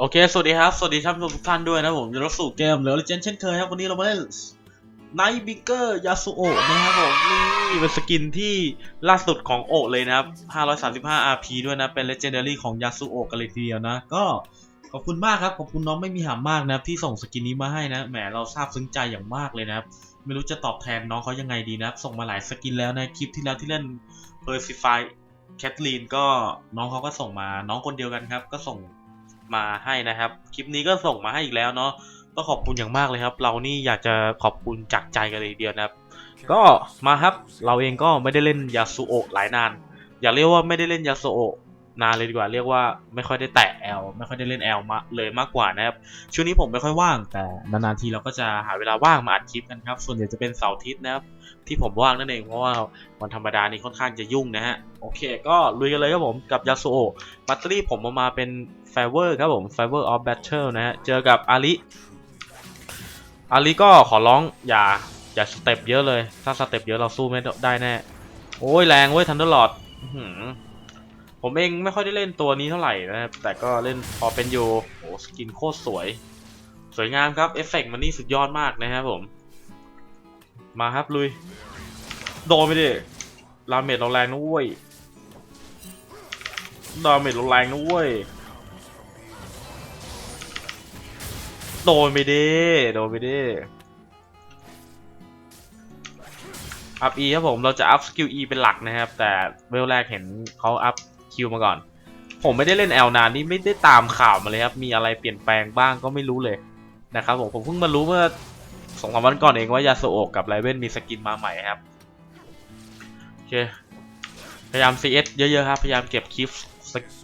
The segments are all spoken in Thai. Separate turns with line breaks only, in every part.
โอเค สวัสดีครับ สวัสดีท่านผู้ชมทุกท่านด้วยนะผมจะรับสู่เกมเหลือเลเจนเช่นเคยครับ วันนี้เรามาเล่นไนท์บิเกอร์ยาสุโอะนะครับผม นี่เป็นสกินที่ล่าสุดของโอะเลยนะครับ 535 RP ด้วยนะ เป็น Legendary ของยาสุโอะกันเลยทีเดียวนะ ก็ขอบคุณมากครับ ขอบคุณน้องไม่มีหามากนะครับ ที่ส่งสกินนี้มาให้นะ แหม เราซาบซึ้งใจอย่างมากเลยนะครับ ไม่รู้จะตอบแทนน้องเขายังไงดีนะครับ ส่งมาหลายสกินแล้วนะ คลิปที่แล้วที่เล่น Persify แคทลีนก็น้องเขาก็ส่งมา น้องคนเดียวกันครับ ก็ส่ง มาให้นะครับ คลิปนี้ก็ส่งมาให้อีกแล้วเนาะต้องขอบคุณอย่างมากเลยครับ เรานี่อยากจะขอบคุณจากใจกันเลยทีเดียวนะครับ ก็มาครับเราเองก็ไม่ได้เล่นยาสุโอะหลายนาน อย่าเรียกว่าไม่ได้เล่นยาสุโอะ นานเลยดีกว่าเรียกว่าไม่ค่อยได้แตะแอลไม่ค่อยได้เล่นแอลมาเลยมากกว่านะครับช่วงนี้ผมไม่ค่อยว่างแต่นานๆทีเราก็จะหาเวลาว่างมาอัดคลิปกันครับ ส่วนใหญ่จะเป็นเสาร์อาทิตย์นะครับที่ผมว่างนั่นเองเพราะว่าวันธรรมดานี่ค่อนข้างจะยุ่งนะฮะโอเค ก็ลุยกันเลยครับผมกับยาสุโอะบัตเตอรี่ผมเอามาเป็น f a v o r ครับผม f a v o r of Battle นะฮะเจอกับอาริอาริก็ขอร้องอย่าอย่าสเต็ปเยอะเลย ถ้าสเต็ปเยอะเราสู้ไม่ได้แน่ โอ้ยแรงเว้ยทันเดอร์ลอด ผมเองไม่ค่อยได้เล่นตัวนี้เท่าไหร่นะครับ แต่ก็เล่นพอเป็นอยู่โอ้สกินโคตรสวย สวยงามครับเอฟเฟกต์มันนี่สุดยอดมากนะครับผม มาครับลุย โดนไปดิลาเมจเราแรงนะเว้ยดาเมจเราแรงนะเว้ยโดนไปดิโดนไปดิอัพ E ครับผม เราจะอัพสกิล E เป็นหลักนะครับ แต่เวลแรกเห็นเขาอัพ คิวมาก่อน ผมไม่ได้เล่นแอลนานนี่ไม่ได้ตามข่าวมาเลยครับ มีอะไรเปลี่ยนแปลงบ้างก็ไม่รู้เลยนะครับผมผมเพิ่งมารู้เมื่อสองสามวันก่อนเองว่ายาโซโอกับไรเวนมีสกินมาใหม่ครับโอเคพยายาม CS เยอะๆครับ พยายามเก็บคีฟ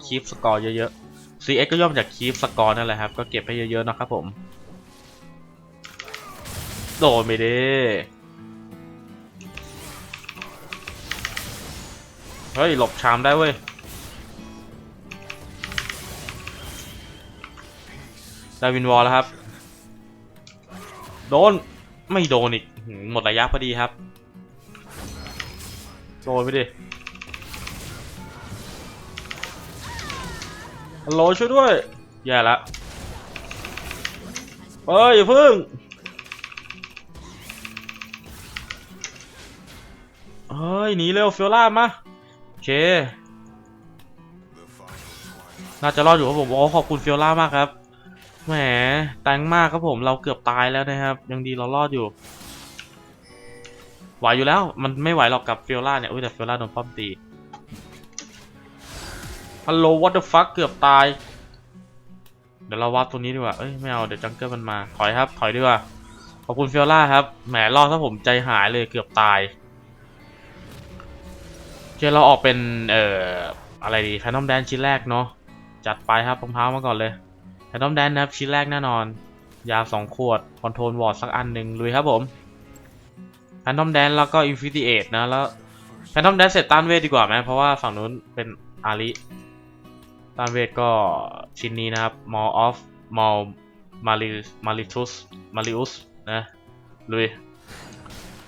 คีฟสกอร์เยอะๆ CS ก็ย่อมจากคีฟสกอร์นั่นแหละครับ ก็เก็บให้เยอะๆนะครับผม โดนไปดิเฮ้ย หลบชามได้เว้ย ได้วินวอลแล้วครับ โดน ไม่โดนอีกหืมหมดระยะพอดีครับ โดนไปดิฮัลโหลช่วยด้วย แย่ละเอ้ยอย่าพึ่งเฮ้ยหนีเร็วเฟิโอล่ามาโอเค น่าจะรอดอยู่ครับผมโอ้ขอบคุณเฟิโอล่ามากครับ แหมแตงมากครับผมเราเกือบตายแล้วนะครับ ยังดีเรารอดอยู่ไหวอยู่แล้ว มันไม่ไหวหรอกกับฟิโอล่าเนี่ยอุ้ยแต่ฟิโอล่าโดนป้อมตีฮัลโหล what the fuck เกือบตาย เดี๋ยวเราวัดตัวนี้ดีกว่าเอ้ยไม่เอาเดี๋ยวจังเกิลมันมาถอยครับ ถอยดีกว่าขอบคุณฟิโอล่าครับแหมรอดถ้าผมใจหายเลยเกือบตายเคเราออกเป็นเอ่ออะไรดีแพนทอมแดนชิ้นแรกเนาะจัดไปครับรองเท้ามาก่อนเลย แพนทอมแดนนะครับ ชิ้นแรกแน่นอน ยาสองขวด คอนโทรลวอร์ดสักอันหนึ่งลุยครับผมแพนทอมแดนแล้วก็อินฟินิเอตนะ แล้วแพนทอมแดนเสร็จต้านเวทดีกว่าไหมเพราะว่าฝั่งนู้นเป็นอาริต้านเวทก็ชิ้นนี้นะครับ Mall of Mall Mali- Malitus Malius นะลุย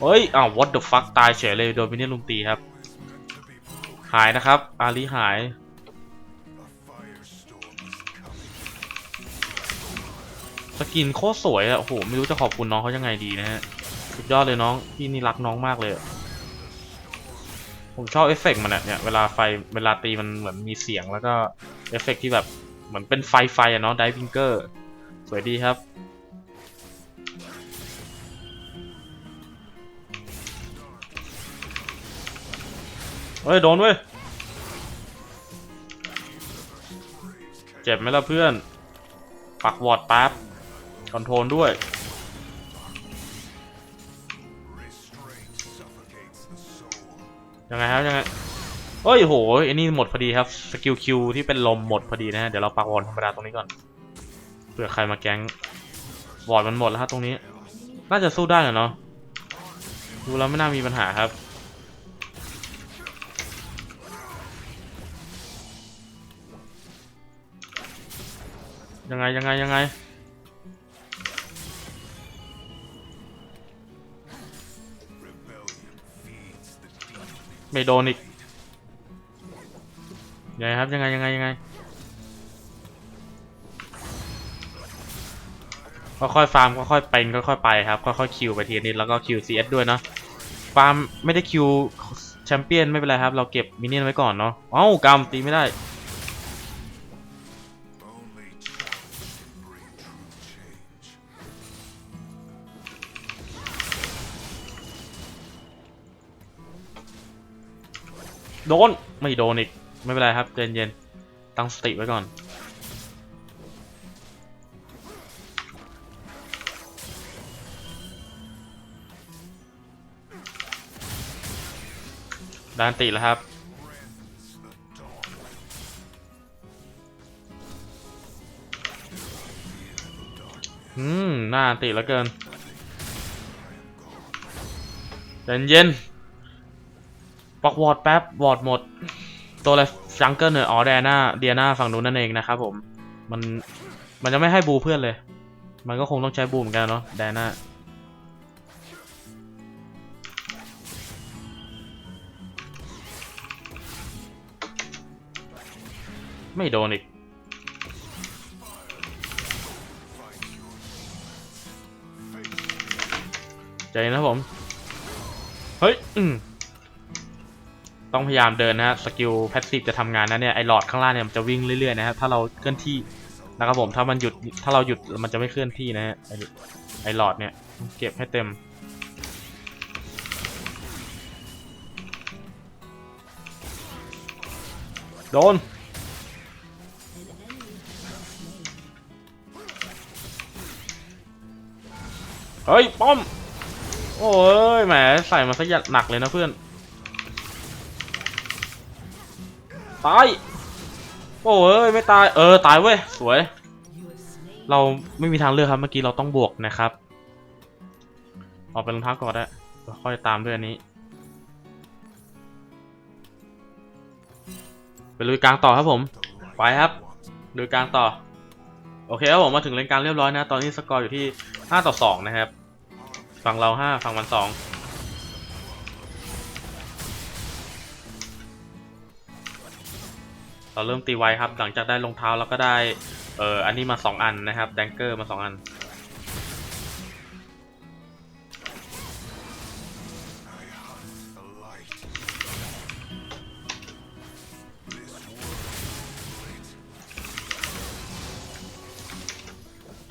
เฮ้ยอ้าว what the fuck ตายเฉยเลยโดนวินเนียลุมตีครับ หายนะครับ อาลีหาย สกินโคตรสวยอะโอ้โหไม่รู้จะขอบคุณน้องเขายังไงดีนะฮะสุดยอดเลยน้องพี่นี่รักน้องมากเลยผมชอบเอฟเฟกต์มันอะเนี่ยเวลาไฟเวลาตีมันเหมือนมีเสียงแล้วก็เอฟเฟกต์ที่แบบเหมือนเป็นไฟไฟอะเนาะไดวิงเกอร์สวยดีครับ เฮ้ย โดนเว้ย เจ็บไหมล่ะเพื่อน ปักวอดปั๊บ อนโทรลด้วย ยังไงครับยังไงเฮ้ยโหไอ้นี่หมดพอดีครับ สกิลคิวที่เป็นลมหมดพอดีนะฮะ เดี๋ยวเราปักวอร์ดธรรมดาตรงนี้ก่อนเผื่อใครมาแก๊งวอร์ดมันหมดแล้วครับตรงนี้ น่าจะสู้ได้เหรอเนาะดูแล้วไม่น่ามีปัญหาครับยังไงยังไงยังไง ไม่โดนอีกยังไงครับยังไงยังไงยังไงค่อยๆฟาร์มค่อยๆเป็นค่อยๆไปครับค่อยๆคิวไปทีนี้แล้วก็คิวซีเอสด้วยเนาะฟาร์มไม่ได้คิวแชมเปี้ยนไม่เป็นไรครับ เราเก็บมินเนี่ยนไว้ก่อนเนาะเอ้ากามตีไม่ได้ โดน ไม่โดนอีก ไม่เป็นไรครับใจเย็นตั้งสติไว้ก่อน ด้านติแล้วครับอืม หน่าติแล้วเกินใจเย็น ปักวอร์ดแป๊บวอร์ดหมด ตัวอะไรจังเกิลเนี่ยอ๋อแดน่าเดียนาฝั่งนู้นนั่นเองนะครับผม มันมันจะไม่ให้บูเพื่อนเลย มันก็คงต้องใช้บูเหมือนกันเนาะแดน่าไม่โดนอีก ใจนะผม เฮ้ย อืม ต้องพยายามเดินนะฮะสกิลแพสซีฟจะทำงานนะเนี่ยไอหลอดข้างล่างเนี่ยมันจะวิ่งเรื่อยๆนะครับถ้าเราเคลื่อนที่นะครับผมถ้ามันหยุดถ้าเราหยุดมันจะไม่เคลื่อนที่นะฮะไอหลอดเนี่ยเก็บให้เต็มโดนเฮ้ยป้อม โอ้ยแหมใส่มาซะยัดหนักเลยนะเพื่อน ตายโอ้ยไม่ตาย เออตายเว้ย สวย เราไม่มีทางเลือกครับ เมื่อกี้เราต้องบวกนะครับ ออกไปรองเท้าก่อนได้แล้วค่อยตามด้วยอันนี้ ไปลุยกลางต่อครับผม ไปครับลุยกลางต่อ โอเคครับผมมาถึงเลนกลางเรียบร้อยนะ ตอนนี้สกอร์อยู่ที่ 5 ต่อ 2 นะครับ ฝั่งเรา 5 ฝั่งมัน 2 เราเริ่มตีไวครับ หลังจากได้รองเท้าแล้วก็ได้เอ่ออันนี้มา 2 อันนะครับแดงเกอร์มา 2 อัน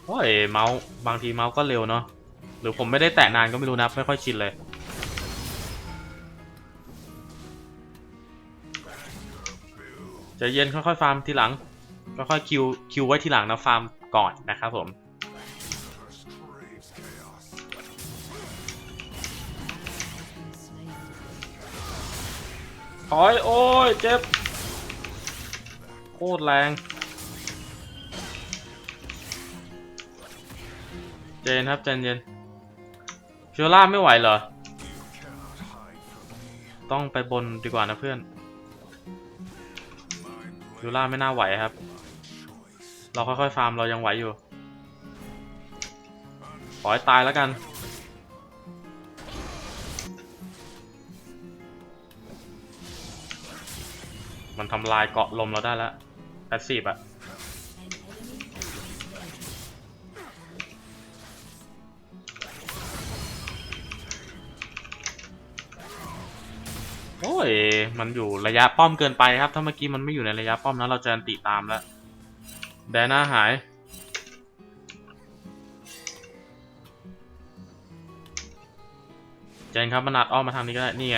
โอ้ยเมาส์บางทีเมาส์ก็เร็วเนาะหรือผมไม่ได้แตะนานก็ไม่รู้นะ ไม่ค่อยชินเลย จะเย็นค่อยๆฟาร์มทีหลังค่อยๆคิวคิวไว้ทีหลังนะฟาร์มก่อนนะครับผมถอยโอ้ยเจ็บ โคตรแรง เจนครับเจนเย็นฟิโอล่าไม่ไหวเหรอ ต้องไปบนดีกว่านะเพื่อน
My
ฟิโอล่าไม่น่าไหวครับ เราค่อยๆฟาร์มเรายังไหวอยู่ ขอให้ตายแล้วกันมันทำลายเกาะลมเราได้แล้วแพสซีฟอะ โอ้ย มันอยู่ระยะป้อมเกินไปครับ ถ้าเมื่อกี้มันไม่อยู่ในระยะป้อมนะเราจะอันติตามแล้ว แดน่าหาย เจนครับมันอัดอ้อมมาทางนี้ก็ได้ นี่ไง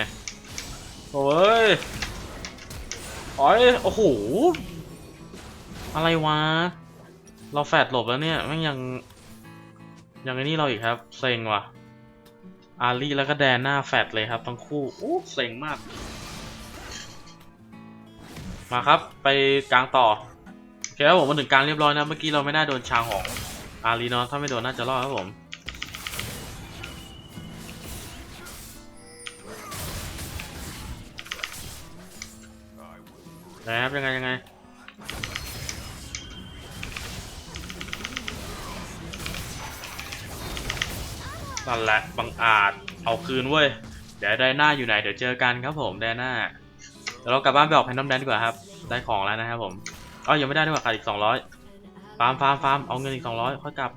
โอ้ยโอ้ยโอ้โห อะไรวะ เราแฟดหลบแล้วเนี่ย แม่งยัง ยังไอ้นี่เราอีกครับ เซ็งว่ะ อารีแล้วก็แดนหน้าแฟดเลยครับทั้งคู่โอ้เซ็งมาก มาครับไปกลางต่อโอเคครับผมมาถึงกลางเรียบร้อยนะ เมื่อกี้เราไม่ได้โดนชางของอารีเนาะถ้าไม่โดนน่าจะรอดครับผมนะครับยังไงยังไง นั่นแหละบังอาจเอาคืนเว้ย เดี๋ยวได้หน้าอยู่ไหนเดี๋ยวเจอกันครับผมได้หน้าเดี๋ยวเรากลับบ้านไปออกแพนดอมแดนดีกว่าครับ ได้ของแล้วนะครับผมอ๋อยังไม่ได้ด้วยว่าขาดอีกสองร้อยฟาร์มฟาร์มฟาร์มเอาเงินอีกสองร้อยค่อยกลับ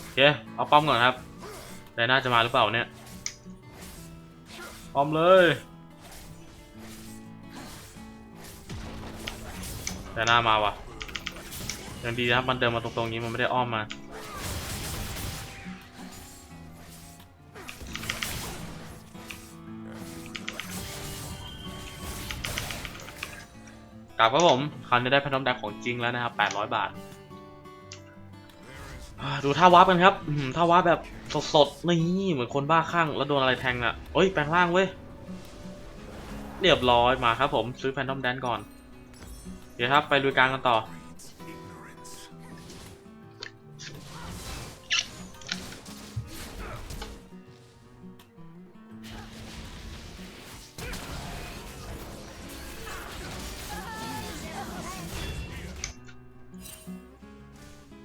โอเคเอาป้อมก่อนครับไดหน้าจะมาหรือเปล่าเนี่ย ป้อมเลยไดน่ามาวะยังดีนะครับมันเดินมาตรงๆนี้มันไม่ได้อ้อมมากลับครับผมคราวนี้ได้พนมแดงของจริงแล้วนะครับ 800 บาทอ่าดูท่าวาร์ปกันครับท่าวาร์ปแบบ สดๆนี่เหมือนคนบ้าคลั่งแล้วโดนอะไรแทงอะเอ้ยแปลงร่างเว้ย เรียบร้อยมาครับผม ซื้อแฟนทอมแดนก่อน เดี๋ยวครับไปลุยกลางกันต่อ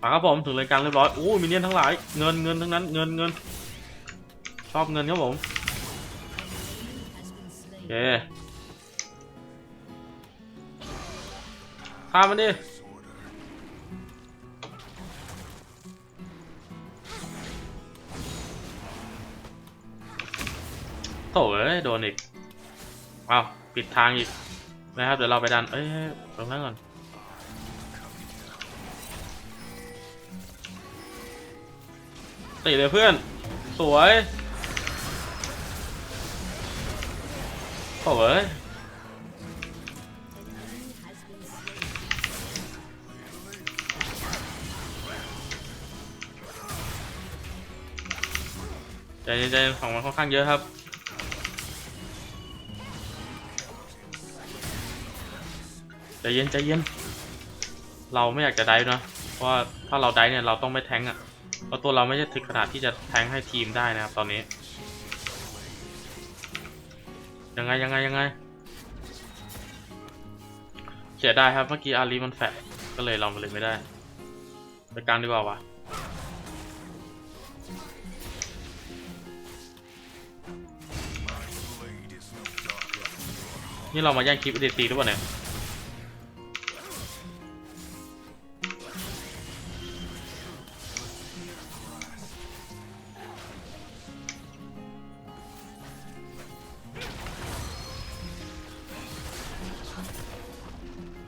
มาครับผมถึงเลยกางเรียบร้อยโอ้มิเนียนทั้งหลายเงินเงินทั้งนั้นเงินเงินชอบเงินครับผมโอเคข้ามันดิโถ่เอ้ยโดนอีกเอาปิดทางอีกนะครับเดี๋ยวเราไปดันเอ้ยตรงนั้นก่อน ตีเลยเพื่อน สวยโอ้ยใจเย็นใจของมันค่อนข้างเยอะครับใจเย็นใจเย็น เราไม่อยากจะได้นะเพราะว่าถ้าเราได้เนี่ยเราต้องไม่แทงอะ่ะ เพราะตัวเราไม่ใช่ถึงขนาดที่จะแทงให้ทีมได้นะครับตอนนี้ ยังไงยังไงยังไง เสียดายครับเมื่อกี้อารีมันแฟดก็เลยเราเลยไม่ได้ ไปกลางดีกว่าวะนี่เรามาแย่งคลิปอเดตีหรือเปล่าเนี่ย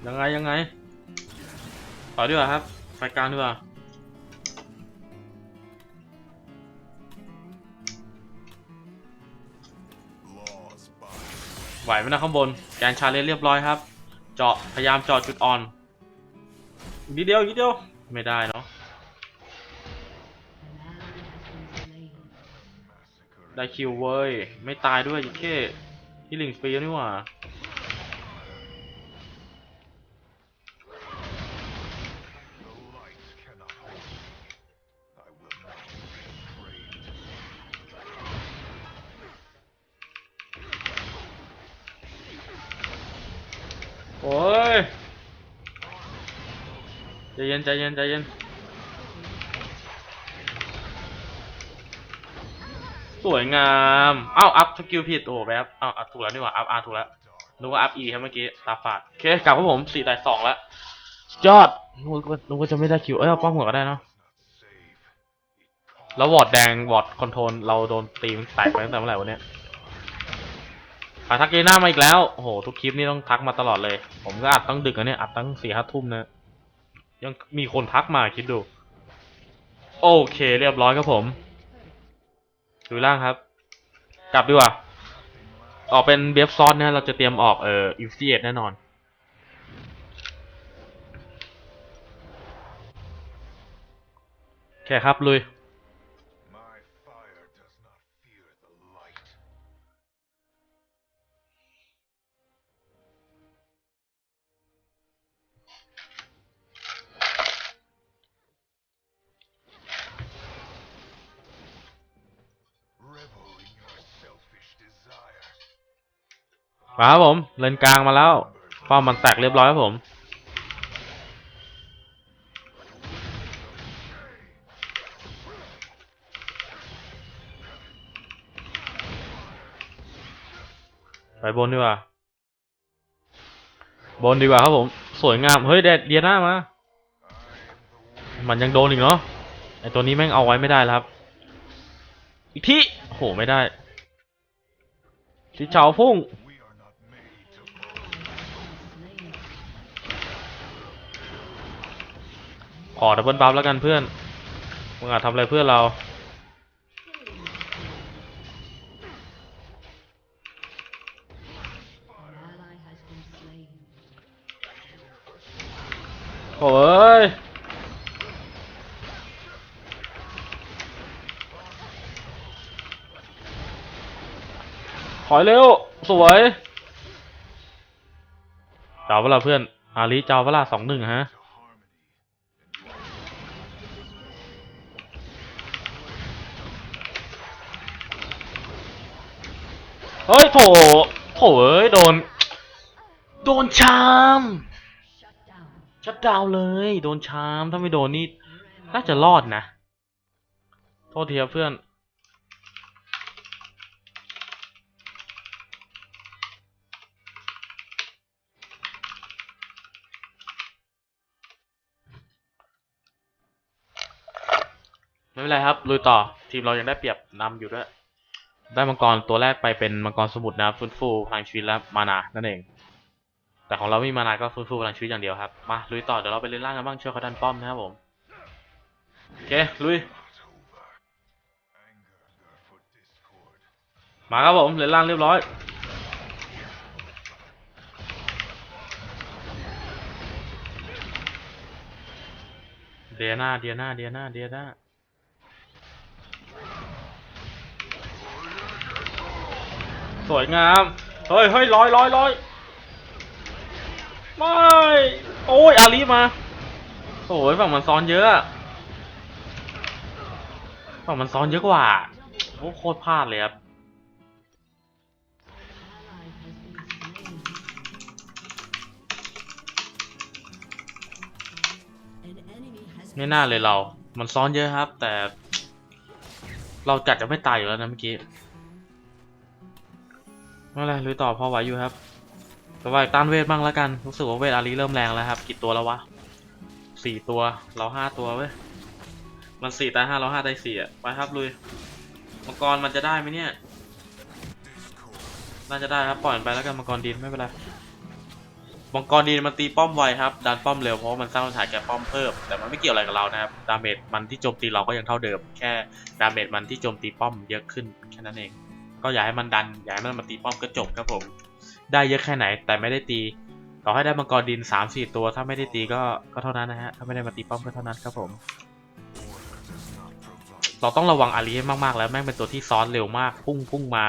ยังไงยังไง ต่อดีกว่าครับไฟกลางดีกว่าไหวไหมนะข้างบน แกนชาเลนเรียบร้อยครับ เจาะพยายามเจาะจุดอ่อนนิดเดียวนิดเดียวไม่ได้เนาะได้คิวเว้ย ไม่ตายด้วยยิ่แค่ที่ลิงฟรีนี่หว่า โอ้ยใจเย็นใจเย็นใจเย็นสวยงามเอ้าอัพสกิลผิดโอ้แบบเอ้าอัพถูกแล้วนี่หว่าอัพอาร์ถูกแล้วนึกว่าอัพอีครับเมื่อกี้ตาฝาดโอเคกลับครับผมสี่ต่สองแล้วสุดยอดนึกว่านึกว่าจะไม่ได้คิวเอ้ยเอาป้อมหัวก็ได้เนาะแล้ววอร์ดแดงวอร์ดคอนโทรลเราโดนตีมันแตกไปตั้งแต่เมื่อไหร่วะเนี่ยาทักเกน่ามาอีกแล้ว โอ้โห ทุกคลิปนี่ต้องทักมาตลอดเลย ผมก็อัดตั้งดึกอะเนี่ย อัดตั้งสี่ห้าทุ่มนะ ยังมีคนทักมาคิดดู โอเค เรียบร้อยครับผม ดูล่างครับ กลับดีกว่า ออกเป็นเบฟซอนนะ เราจะเตรียมออกเอ่ออิฟซีเอแน่นอนแค่ครับ ลุย มาครับผมเลนกลางมาแล้วป้อมมันแตกเรียบร้อยครับผมไปบนดีกว่า บนดีกว่าครับผม สวยงาม เฮ้ยเดดเดียน่ามา มันยังโดนอีกเนาะ ไอตัวนี้แม่งเอาไว้ไม่ได้แล้วครับ อีกทีโอ้โหไม่ได้ชิเฉาพุ่ง ขอดับเบิลบัฟแล้วกันเพื่อน มึงอาจทำอะไรเพื่อนเรา โอ้ยถอยเร็ว สวย เจ้าเวลาเพื่อน อาลีเจ้าเวลาสองหนึ่งฮะ เฮ้ยโถโถเอ้ยโดน โดนชามชัดดาวเลย โดนชามถ้าไม่โดนนี่น่าจะรอดนะ โทษทีครับเพื่อน ไม่เป็นไรครับลุยต่อ ทีมเรายังได้เปรียบนำอยู่ด้วย ได้มังกรตัวแรกไปเป็นมังกรสมุทรนะครับฟื้นฟูพลังชีวิตและมานานั่นเอง แต่ของเราไม่มีมานาก็ฟื้นฟูพลังชีวิตอย่างเดียวครับ มาลุยต่อเดี๋ยวเราไปเล่นล่างกันบ้างชื่อเขาดันป้อมนะครับผมโอเคลุยมาครับผมเล่นล่างเรียบร้อยเดียนาเดียนาเดียนาเดียนา สวยงาม เฮ้ยเฮ้ยลอยลอยลอยไม่ โอ้ยอาลีมาโอ้ยฝั่งมันซ้อนเยอะ ฝั่งมันซ้อนเยอะกว่า โอ้โคตรพลาดเลยครับไม่น่าเลยเรา มันซ้อนเยอะครับ แต่ เราจัดจะไม่ตายอยู่แล้วนะเมื่อกี้ ไม่เป็นไรลุยต่อพอไหวอยู่ครับต่อไปต้านเวทบ้างแล้วกัน รู้สึกว่าเวทอารีเริ่มแรงแล้วครับ กี่ตัวแล้ววะสี่ตัว เราห้าตัวเว้ย มันสี่ตายห้าเราห้าตายสี่อะ ไปครับลุย มังกรมันจะได้ไหมเนี่ย น่าจะได้ครับ ปล่อยไปแล้วกันมังกรดินไม่เป็นไร มังกรดินมันตีป้อมไวครับ ดันป้อมเร็วเพราะมันสร้างปัญหาแก่ป้อมเพิ่ม แต่มันไม่เกี่ยวอะไรกับเรานะครับ ดาเมจมันที่โจมตีเราก็ยังเท่าเดิม แค่ดาเมจมันที่โจมตีป้อมเยอะขึ้นแค่นั้นเอง ก็อย่าให้มันดันอย่าให้มันมาตีป้อมก็จบครับผม ได้เยอะแค่ไหนแต่ไม่ได้ตี ต่อให้ได้มังกรดินสามสี่ตัว ถ้าไม่ได้ตีก็ก็เท่านั้นนะฮะถ้าไม่ได้มาตีป้อมก็เท่านั้นครับผม เราต้องระวังอาลีให้มากๆแล้วแม่งเป็นตัวที่ซ้อนเร็วมากพุ่งพุ่งมา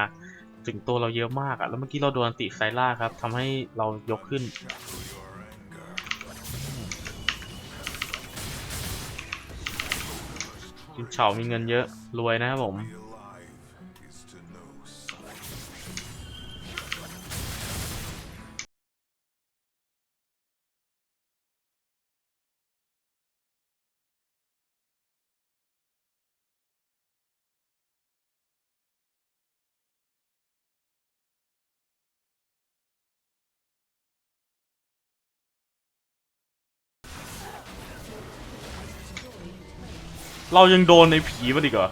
ถึงตัวเราเยอะมากอะแล้วเมื่อกี้เราโดนติไซล่าครับทำให้เรายกขึ้นกินเฉามีเงินเยอะรวยนะครับผม เรายังโดนในผีมันอีกเหรอ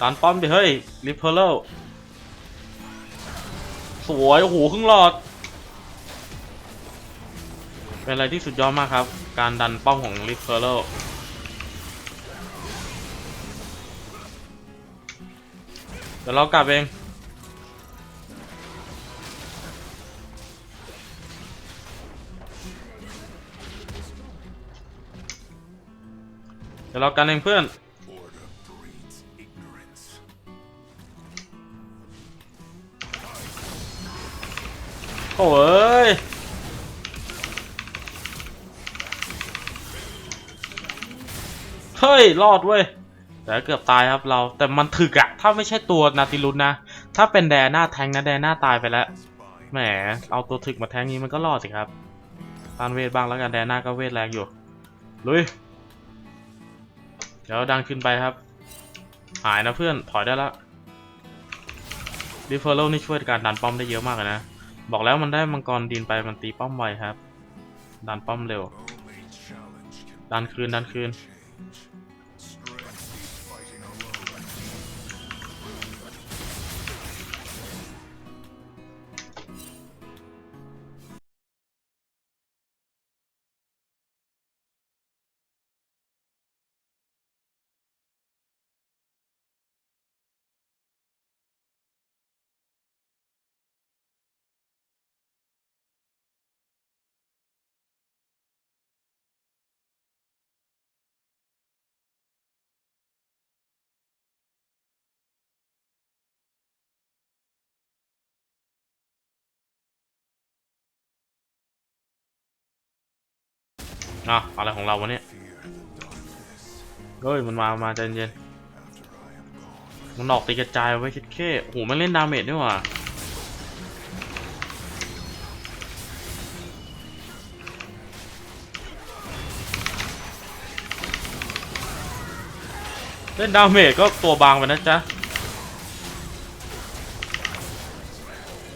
ตานป้อมดิเฮ้ยริเพลเลสวยโอ้โหครึ่งหลอด เป็นอะไรที่สุดยอดมากครับ การดันป้อมของริเพลเล ดี๋ยวเรากลับเองเดี๋ยวเรากันเองเพื่อนโอ้ยเฮ้ย รอดเว้ย แต่เกือบตายครับเราแต่มันถึกอะถ้าไม่ใช่ตัวนาติลุนนะ ถ้าเป็นแดน่าแทงนะแดน่าตายไปแล้วแหมเอาตัวถึกมาแทงนี้มันก็รอดสิครับตานเวทบ้างแล้วกันแดน่าก็เวทแรงอยู่ลุยเดี๋ยวดันขึ้นไปครับ หายนะเพื่อนถอยได้แล้วดิเฟอร์โลนี่ช่วยการดันป้อมได้เยอะมากเลยนะบอกแล้วมันได้มังกรดินไปมันตีป้อมไวครับ ดันป้อมเร็ว ดันคืนดันคืน อะอะไรของเราวะเนี่ยเฮ้ยมันมามาใจเย็นมันออกตีกระจายไว้คิดแค่โอ้โหมันเล่นดาเมจนี่หว่าเล่นดาเมจก็ตัวบางไปนะจ๊ะ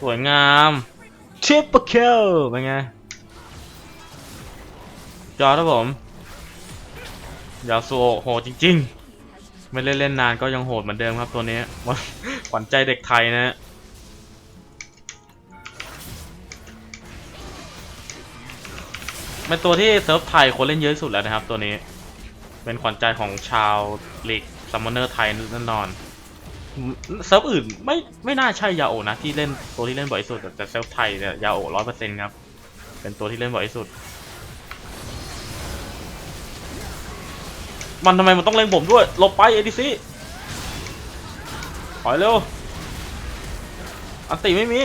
สวยงามชิปเปอร์คิลเป็นไง จอครับผมยาสูโอโหจริง ๆ ไม่เล่นเล่นนานก็ยังโหดเหมือนเดิมครับตัวนี้ขวัญใจเด็กไทยนะฮะเป็นตัวที่เซิร์ฟไทยคนเล่นเยอะที่สุดแล้วนะครับตัวนี้ เป็นขวัญใจของชาวลีกซัมมอนเนอร์ไทยแน่นอนเซิร์ฟอื่นไม่ไม่น่าใช่ยาโอนะที่เล่นตัวที่เล่นบ่อยที่สุดแต่เซิร์ฟไทยเนี่ยยาโอร้อยเปอร์เซ็นต์ครับเป็นตัวที่เล่นบ่อยที่สุด มันทำไมมันต้องเล็งผมด้วยหลบไปเอดีซีถอยเร็ว อันติไม่มี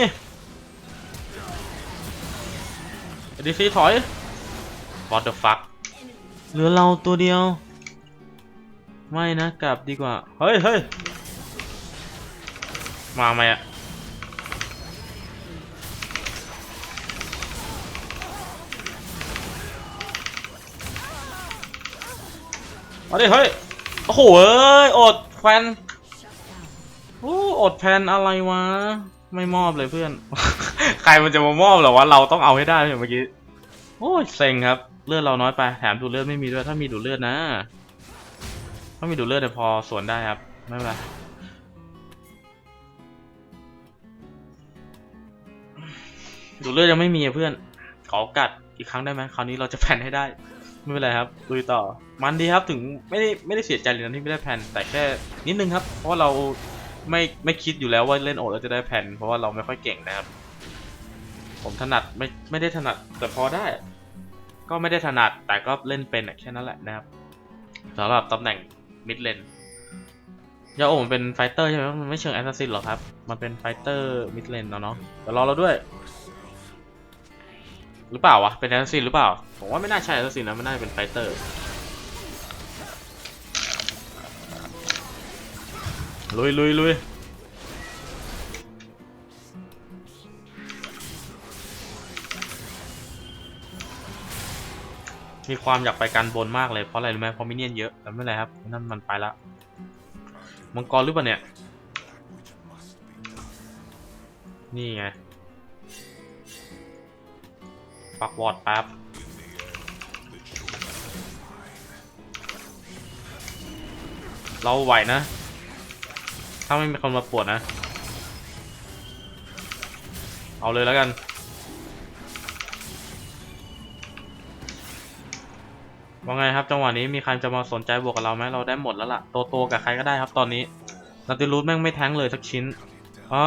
เอดีซีถอย What the fuck เหลือเราตัวเดียว ไม่นะ กลับดีกว่า เฮ้ยเฮ้ยมาไหมอะ มาดิเฮ้ย โอ้โหเอ้ย อดแฟนโอ้อดแฟนอะไรวะ ไม่มอบเลยเพื่อน ใครมันจะมามอบหรอวะ เราต้องเอาให้ได้เมื่อกี้ โอ้ยเซ็งครับ เลือดเราน้อยไป แถมดูดเลือดไม่มีด้วย ถ้ามีดูดเลือดนะ ถ้ามีดูดเลือดเนี่ยพอสวนได้ครับ ไม่เป็นไรดูดเลือดยังไม่มีเพื่อน ขอกาสอีกครั้งได้ไหมคราวนี้เราจะแพนให้ได้ ไม่เป็นไรครับลุยต่อ มันดีครับถึงไม่ได้ไม่ได้เสียใจเลยนะที่ไม่ได้แพนแต่แค่นิดนึงครับ เพราะเราไม่ไม่คิดอยู่แล้วว่าเล่นโอดแล้วจะได้แพนเพราะว่าเราไม่ค่อยเก่งนะครับ ผมถนัดไม่ไม่ได้ถนัดแต่พอได้ ก็ไม่ได้ถนัดแต่ก็เล่นเป็นอะแค่นั้นแหละนะครับสำหรับตำแหน่งมิดเลนยาโอมันเป็นไฟเตอร์ใช่ไหมมันไม่เชิงแอสซัสซินหรอกครับ มันเป็นไฟเตอร์มิดเลนเนาะเนาะเดี๋ยวรอเราด้วย หรือเปล่าวะ เป็นแอสซินหรือเปล่า ผมว่าไม่น่าใช่แอสซินนะ มันน่าจะเป็นไฟเตอร์ ลุยลุยลุยมีความอยากไปการบนมากเลยเพราะอะไรรู้ไหมเพราะมินเนี่ยนเยอะแต่ไม่เป็นไรครับนั่นมันไปละมังกรหรือเปล่าเนี่ย นี่ไง ปักวอร์ดแป๊บเราไหวนะ ถ้าไม่มีคนมาปวดนะ เอาเลยแล้วกัน ว่าไงครับจังหวะนี้มีใครจะมาสนใจบวกกับเราไหมเราได้หมดแล้วล่ะ โตโตๆกับใครก็ได้ครับตอนนี้นาติรูทแม่งไม่แท้งเลยสักชิ้น เพราะ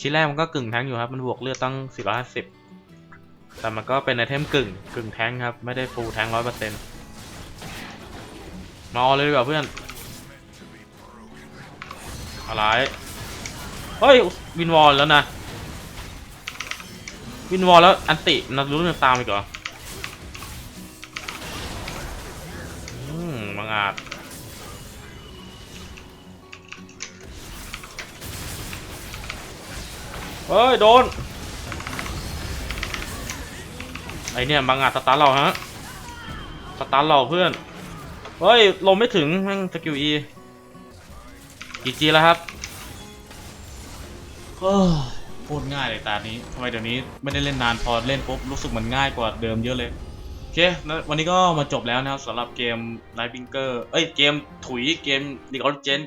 ชิ้นแรกมันก็กึ่งแท้งอยู่ครับ มันบวกเลือดตั้ง 450 แต่มันก็เป็นไอเทมกึ่งกึ่งแท้งครับ ไม่ได้ฟูลแท้งร้อยเปอร์เซ็นต์มาเอเลยดีกว่าเพื่อน อะไร เฮ้ย วินวอลแล้วนะ วินวอลแล้วอันตินัดรู้เรื่องตามอีกเหรอ อืมมังอาจเฮ้ย โดน ไอเนี่ยบางอาจสตาร์เราฮะสตาร์เราเพื่อนเฮ้ยลงไม่ถึงแม่งสกิลอีกี่จีแล้วครับโอ้ยโคตรง่ายเลยตานี้ทำไมเดี๋ยวนี้ไม่ได้เล่นนานพอเล่นปุ๊บรู้สึกมันง่ายกว่าเดิมเยอะเลยโอเควันนี้ก็มาจบแล้วนะครับสำหรับเกม Night Binker เอ้ยเกมถุยเกม League of Legends